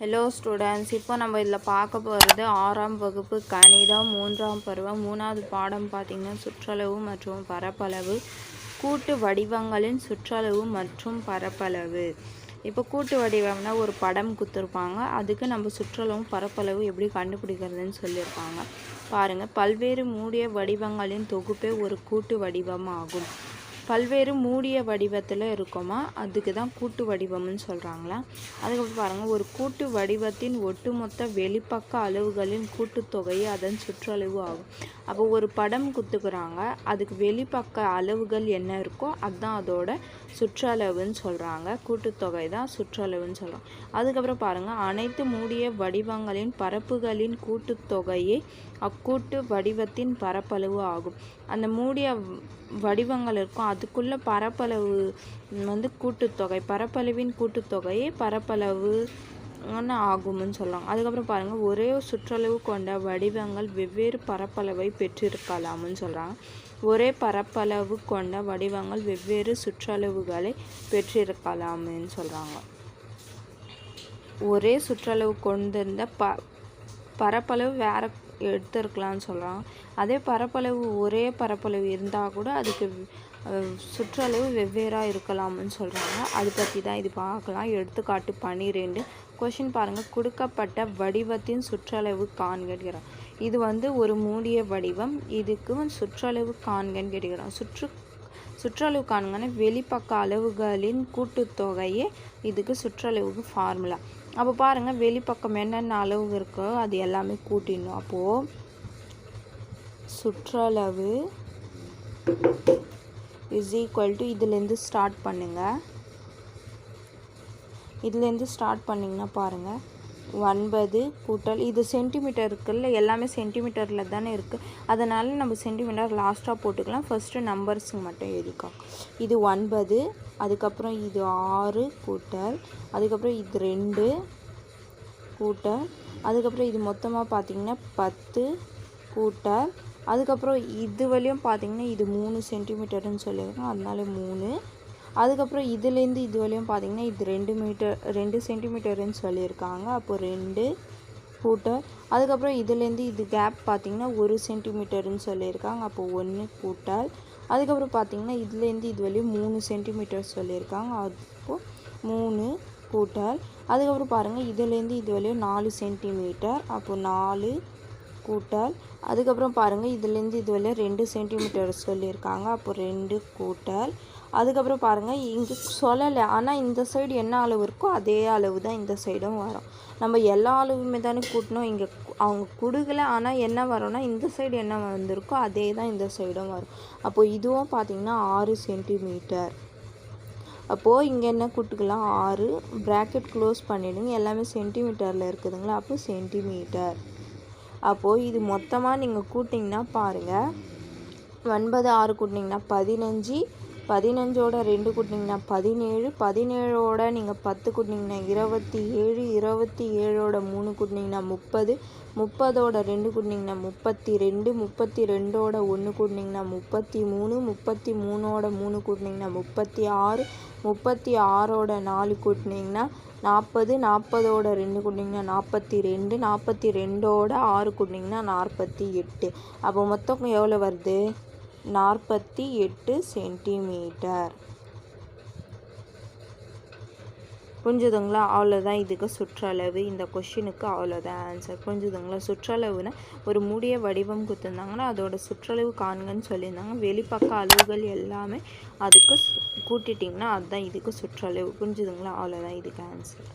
Hello students இப்போ நம்ம இதில் பார்க்க போகிறது ஆறாம் வகுப்பு கணிதம் மூன்றாம் பருவம் மூணாவது பாடம் பார்த்திங்கன்னா சுற்றளவு மற்றும் பரப்பளவு கூட்டு வடிவங்களின் சுற்றளவு மற்றும் பரப்பளவு. இப்போ கூட்டு வடிவம்னா ஒரு படம் கொடுத்துருப்பாங்க. அதுக்கு நம்ம சுற்றளவும் பரப்பளவு எப்படி கண்டுபிடிக்கிறதுன்னு சொல்லியிருப்பாங்க. பாருங்கள் பல்வேறு மூடிய வடிவங்களின் தொகுப்பே ஒரு கூட்டு வடிவமாகும். பல்வேறு மூடிய வடிவத்தில் இருக்குமா? அதுக்கு தான் கூட்டு வடிவம்னு சொல்கிறாங்களா அதுக்கப்புறம் பாருங்கள் ஒரு கூட்டு வடிவத்தின் ஒட்டுமொத்த வெளிப்பக்க அளவுகளின் கூட்டுத்தொகையே அதன் சுற்றளவு ஆகும். அப்போ ஒரு படம் குத்துக்கிறாங்க. அதுக்கு வெளிப்பக்க அளவுகள் என்ன இருக்கோ அதுதான் அதோட சுற்றளவுன்னு சொல்கிறாங்க கூட்டுத்தொகை தான் சுற்றளவுன்னு சொல்கிறோம் அதுக்கப்புறம் பாருங்கள் அனைத்து மூடிய வடிவங்களின் பரப்புகளின் கூட்டுத்தொகையே அக்கூட்டு வடிவத்தின் பரப்பளவு ஆகும். அந்த மூடிய வடிவங்கள் இருக்கும். அதுக்குள்ள பரப்பளவு வந்து கூட்டுத்தொகை பரப்பளவின் கூட்டுத்தொகையே பரப்பளவு ஆகும்னு சொல்லலாம் அதுக்கப்புறம் பாருங்கள் ஒரே சுற்றளவு கொண்ட வடிவங்கள் வெவ்வேறு பரப்பளவை பெற்றிருக்கலாம்னு சொல்கிறாங்க ஒரே பரப்பளவு கொண்ட வடிவங்கள் வெவ்வேறு சுற்றளவுகளை பெற்றிருக்கலாம்னு சொல்கிறாங்க ஒரே சுற்றளவு கொண்டிருந்த ப பரப்பளவு வேற எடுத்துருக்கலாம்னு சொல்கிறாங்க அதே பரப்பளவு ஒரே பரப்பளவு இருந்தால் கூட அதுக்கு சுற்றளவு வெவ்வேறாக இருக்கலாம்னு சொல்கிறாங்க அது பற்றி தான் இது பார்க்கலாம். எடுத்துக்காட்டு பன்னிரெண்டு கொஷின் பாருங்கள் கொடுக்கப்பட்ட வடிவத்தின் சுற்றளவு காண்கிறான் இது வந்து ஒரு மூடிய வடிவம். இதுக்கு சுற்றளவு காண்கன்னு கேட்டுக்கிறான் சுற்று சுற்றளவு காணுங்கன்னா வெளிப்பக்க அளவுகளின் கூட்டுத்தொகையே இதுக்கு சுற்றளவுக்கு ஃபார்முலா அப்போ பாருங்கள் வெளிப்பக்கம் என்னென்ன அளவு இருக்கோ அது எல்லாமே கூட்டிடணும். அப்போது சுற்றளவு இஸ் ஈக்குவல் டு இதுலேருந்து ஸ்டார்ட் பண்ணுங்கள் இதுலேருந்து ஸ்டார்ட் பண்ணிங்கன்னா பாருங்கள் ஒன்பது கூட்டல். இது சென்டிமீட்டர் இருக்குல்ல எல்லாமே சென்டிமீட்டரில் தானே இருக்குது அதனால் நம்ம சென்டிமீட்டர் லாஸ்ட்டாக போட்டுக்கலாம். ஃபஸ்ட்டு நம்பர்ஸுக்கு மட்டும் எழுதிக்கலாம் இது ஒன்பது அதுக்கப்புறம் இது ஆறு கூட்டல். அதுக்கப்புறம் இது ரெண்டு கூட்டல். அதுக்கப்புறம் இது மொத்தமாக பார்த்திங்கன்னா பத்து கூட்டல். அதுக்கப்புறம் இது வழியும் பார்த்திங்கன்னா இது மூணு சென்டிமீட்டர்னு சொல்லியிருக்கோம் அதனால மூணு அதுக்கப்புறம் இதுலேருந்து இது வரையும் பார்த்திங்கன்னா இது ரெண்டு மீட்டர் ரெண்டு சென்டிமீட்டருன்னு சொல்லியிருக்காங்க. அப்போ ரெண்டு கூட்டல் அதுக்கப்புறம் இதுலேருந்து இது கேப் பார்த்திங்கன்னா ஒரு சென்டிமீட்டருன்னு சொல்லியிருக்காங்க. அப்போ ஒன்று கூட்டல் அதுக்கப்புறம் பார்த்திங்கன்னா இதுலேருந்து இது வரையும் மூணு சென்டிமீட்டர் சொல்லியிருக்காங்க. அப்போது மூணு கூட்டல் அதுக்கப்புறம் பாருங்கள் இதுலேருந்து இது வரையும் நாலு சென்டிமீட்டர். அப்போ நாலு கூட்டல் அதுக்கப்புறம் பாருங்கள் இதுலேருந்து இது வரையும் ரெண்டு சென்டிமீட்டர் சொல்லியிருக்காங்க. அப்போ ரெண்டு கூட்டல் அதுக்கப்புறம் பாருங்கள் இங்கே சொல்லலை. ஆனால் இந்த சைடு என்ன அளவு இருக்கோ அதே அளவு தான் இந்த சைடும் வரும். நம்ம எல்லா அளவுமே தானே கூட்டணும். இங்கே அவங்க கொடுக்கல ஆனால் என்ன வரும்னா இந்த சைடு என்ன வந்திருக்கோ அதே தான் இந்த சைடும் வரும். அப்போது இதுவும் பார்த்திங்கன்னா ஆறு சென்டிமீட்டர் அப்போது இங்கே என்ன கூட்டுக்கலாம்? ஆறு. ப்ராக்கெட் க்ளோஸ் பண்ணிவிடுங்க எல்லாமே சென்டிமீட்டரில் இருக்குதுங்களா? அப்போ சென்டிமீட்டர் அப்போது இது மொத்தமாக நீங்கள் கூட்டிங்கன்னா பாருங்கள் ஒன்பது ஆறு கூட்டினீங்கன்னா பதினஞ்சு. பதினஞ்சோட ரெண்டு கூட்டினீங்கன்னா பதினேழு பதினேழோட நீங்கள் பத்து கூட்டினீங்கன்னா இருபத்தி ஏழு இருபத்தி ஏழோட மூணு கூட்டினீங்கன்னா முப்பது முப்பதோட ரெண்டு கூட்டினீங்கன்னா முப்பத்தி ரெண்டு முப்பத்தி ரெண்டோட ஒன்று கூட்டினீங்கன்னா முப்பத்தி மூணு முப்பத்தி மூணோட மூணு கூட்டினீங்கன்னா முப்பத்தி ஆறு முப்பத்தி ஆறோட நாலு கூட்டினீங்கன்னா நாற்பது நாற்பதோட ரெண்டு கூட்டினீங்கன்னா நாற்பத்தி ரெண்டு நாற்பத்தி ரெண்டோட ஆறு கூட்டினீங்கன்னா நாற்பத்தி எட்டு. அப்போ மொத்தம் எவ்வளோ வருது? நாற்பத்தி எட்டு சென்டிமீட்டர். புரிஞ்சுதுங்களா? அவ்வளோதான் இதுக்கு சுற்றளவு. இந்த கொஷினுக்கு அவ்வளோதான் ஆன்சர் புரிஞ்சுதுங்களா? சுற்றளவுனா ஒரு மூடிய வடிவம் கொடுத்துருந்தாங்கன்னா அதோட சுற்றளவு காண்கன்னு சொல்லியிருந்தாங்க. வெளிப்பக்க அளவுகள் எல்லாமே அதுக்கு கூட்டிட்டிங்கன்னா அதுதான் இதுக்கு சுற்றளவு. புரிஞ்சுதுங்களா? அவ்வளோதான் இதுக்கு ஆன்சர்